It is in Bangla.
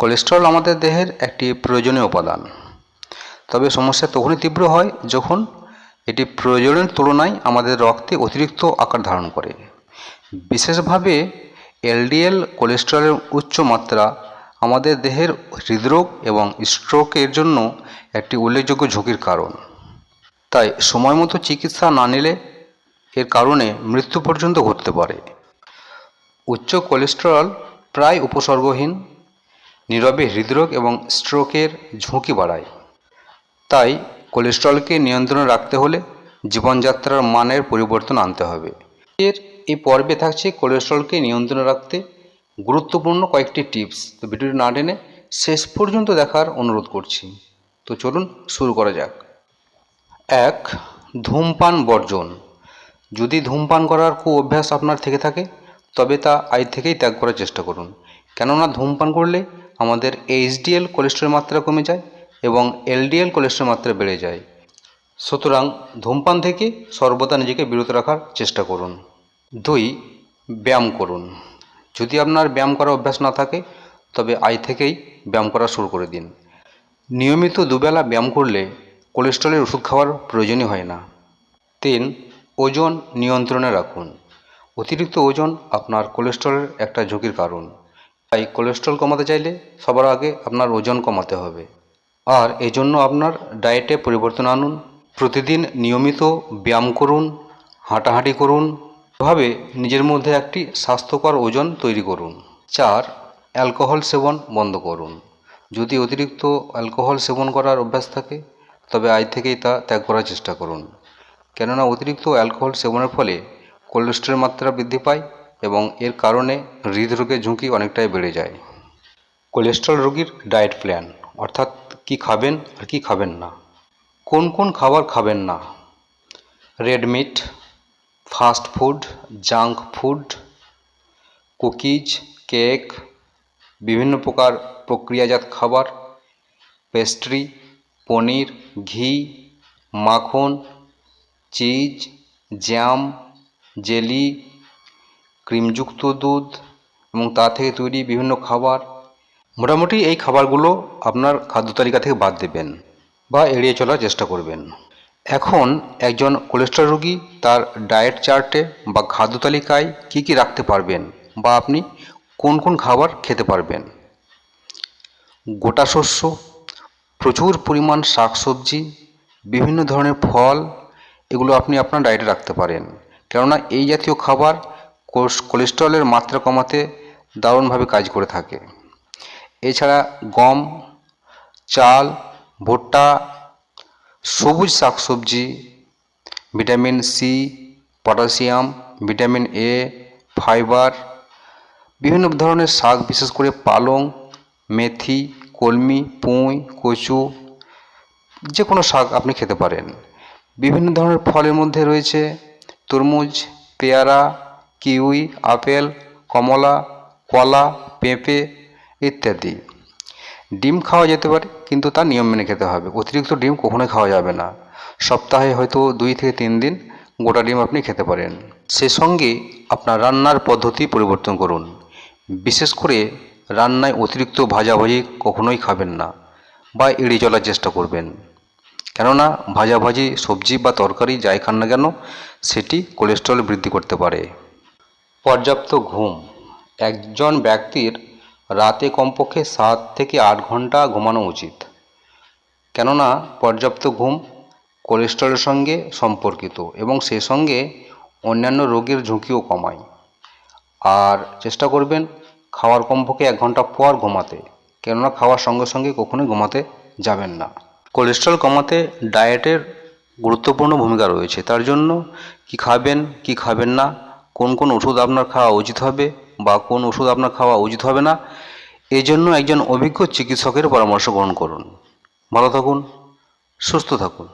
কোলেস্টেরল আমাদের দেহের একটি প্রয়োজনীয় উপাদান। তবে সমস্যা তখনই তীব্র হয় যখন এটি প্রয়োজনের তুলনায় আমাদের রক্তে অতিরিক্ত আকার ধারণ করে। বিশেষভাবে এলডিএল কোলেস্টেরলের উচ্চ মাত্রা আমাদের দেহের হৃদরোগ এবং স্ট্রোকের জন্য একটি উল্লেখযোগ্য ঝুঁকির কারণ। তাই সময় মতো চিকিৎসা না নিলে এর কারণে মৃত্যু পর্যন্ত ঘটতে পারে। উচ্চ কোলেস্টেরল প্রায় উপসর্গহীন নীরবে হৃদরোগ এবং স্ট্রোকের ঝুঁকি বাড়ায়। তাই কোলেস্ট্রলকে নিয়ন্ত্রণে রাখতে হলে জীবনযাত্রার মানের পরিবর্তন আনতে হবে। এর, এই পর্বে থাকছে কোলেস্ট্রলকে নিয়ন্ত্রণে রাখতে গুরুত্বপূর্ণ কয়েকটি টিপস। তো ভিডিওটি না টেনে শেষ পর্যন্ত দেখার অনুরোধ করছি। তো চলুন শুরু করা যাক। এক, ধূমপান বর্জন। যদি ধূমপান করার কু অভ্যাস আপনার থেকে থাকে, তবে তা আজ থেকেই ত্যাগ করার চেষ্টা করুন। কেননা ধূমপান করলে আমাদের এইচডিএল কোলেস্ট্রলের মাত্রা কমে যায় এবং এলডিএল কোলেস্ট্রলের মাত্রা বেড়ে যায়। সুতরাং ধূমপান থেকে সর্বদা নিজেকে বিরত রাখার চেষ্টা করুন। দুই, ব্যায়াম করুন। যদি আপনার ব্যায়াম করার অভ্যাস না থাকে, তবে আজ থেকেই ব্যায়াম করা শুরু করে দিন। নিয়মিত দুবেলা ব্যায়াম করলে কোলেস্ট্রলের ওষুধ খাওয়ার প্রয়োজনই হয় না। তিন, ওজন নিয়ন্ত্রণে রাখুন। অতিরিক্ত ওজন আপনার কোলেস্ট্রলের একটা ঝুঁকির কারণ। তাই কোলেস্ট্রল কমাতে চাইলে সবার আগে আপনার ওজন কমাতে হবে। আর এই জন্য আপনার ডায়েটে পরিবর্তন আনুন, প্রতিদিন নিয়মিত ব্যায়াম করুন, হাঁটাহাঁটি করুন, এভাবে নিজের মধ্যে একটি স্বাস্থ্যকর ওজন তৈরি করুন। চার অ্যালকোহল সেবন বন্ধ করুন। যদি অতিরিক্ত অ্যালকোহল সেবন করার অভ্যাস থাকে, তবে আজ থেকেই তা ত্যাগ করার চেষ্টা করুন। কেননা অতিরিক্ত অ্যালকোহল সেবনের ফলে কোলেস্ট্রলের মাত্রা বৃদ্ধি পায়। এবং এর কারণে হৃদরোগের ঝুঁকি অনেকটাই বেড়ে যায়। কোলেস্ট্রল রোগীর ডায়েট প্ল্যান অর্থাৎ কি খাবেন আর কি খাবেন না। কোন কোন খাবার খাবেন না? Red meat fast food junk food cookies cake বিভিন্ন প্রকার প্রক্রিয়াজাত খাবার পেস্ট্রি পনির, ঘি, মাখন চিজ জ্যাম জেলি ক্রিমযুক্ত দুধ এবং তা থেকে তৈরি বিভিন্ন খাবার। মোটামুটি এই খাবারগুলো আপনার খাদ্য তালিকা থেকে বাদ দেবেন বা এড়িয়ে চলার চেষ্টা করবেন। এখন একজন কোলেস্ট্রল রোগী তার ডায়েট চার্টে বা খাদ্য তালিকায় কী কী রাখতে পারবেন বা আপনি কোন কোন খাবার খেতে পারবেন? গোটা শস্য, প্রচুর পরিমাণ শাকসবজি, বিভিন্ন ধরনের ফল, এগুলো আপনি আপনার ডায়েটে রাখতে পারেন। কেননা এই জাতীয় খাবার কোলেস্টেরলের মাত্রা কমাতে দারুণভাবে কাজ করে থাকে। এছাড়া গম, চাল, ভুট্টা, সবুজ শাকসবজি, vitamin C, potassium, vitamin A, fibre, বিভিন্ন ধরনের শাক, বিশেষ করে পালং, মেথি, কলমি, পুঁই, কচু যে কোনো শাক আপনি খেতে পারেন। বিভিন্ন ধরনের ফলের মধ্যে রয়েছে তরমুজ, পেয়ারা কিউই, আপেল, কমলা, কলা, পেঁপে ইত্যাদি। ডিম খাওয়া যেতে পারে, কিন্তু তা নিয়ম মেনে খেতে হবে। অতিরিক্ত ডিম কখনোই খাওয়া যাবে না। সপ্তাহে হয়তো দুই থেকে তিন দিন গোটা ডিম আপনি খেতে পারেন। সে সঙ্গে আপনার রান্নার পদ্ধতি পরিবর্তন করুন। বিশেষ করে রান্নায় অতিরিক্ত ভাজাভাজি কখনোই খাবেন না বা এড়িয়ে চলার চেষ্টা করবেন। কেননা ভাজাভাজি সবজি বা তরকারি যাই খান না কেন, সেটি কোলেস্ট্রল বৃদ্ধি করতে পারে। পর্যাপ্ত ঘুম। একজন ব্যক্তির রাতে কমপক্ষে সাত থেকে আট ঘণ্টা ঘুমানো উচিত। কেননা পর্যাপ্ত ঘুম কোলেস্ট্রলের সঙ্গে সম্পর্কিত এবং সে সঙ্গে অন্যান্য রোগের ঝুঁকিও কমায়। আর চেষ্টা করবেন খাওয়ার কমপক্ষে এক ঘণ্টা পর ঘুমাতে, কেননা খাওয়ার সঙ্গে সঙ্গে কখনোই ঘুমাতে যাবেন না। কোলেস্ট্রল কমাতে ডায়েটের গুরুত্বপূর্ণ ভূমিকা রয়েছে। তার জন্য কি খাবেন কি খাবেন না কোন কোন ওষুধ আপনার খাওয়া উচিত হবে বা কোন ওষুধ আপনার খাওয়া উচিত হবে না, এজন্য একজন অভিজ্ঞ চিকিৎসকের পরামর্শ গ্রহণ করুন। ভালো থাকুন, সুস্থ থাকুন।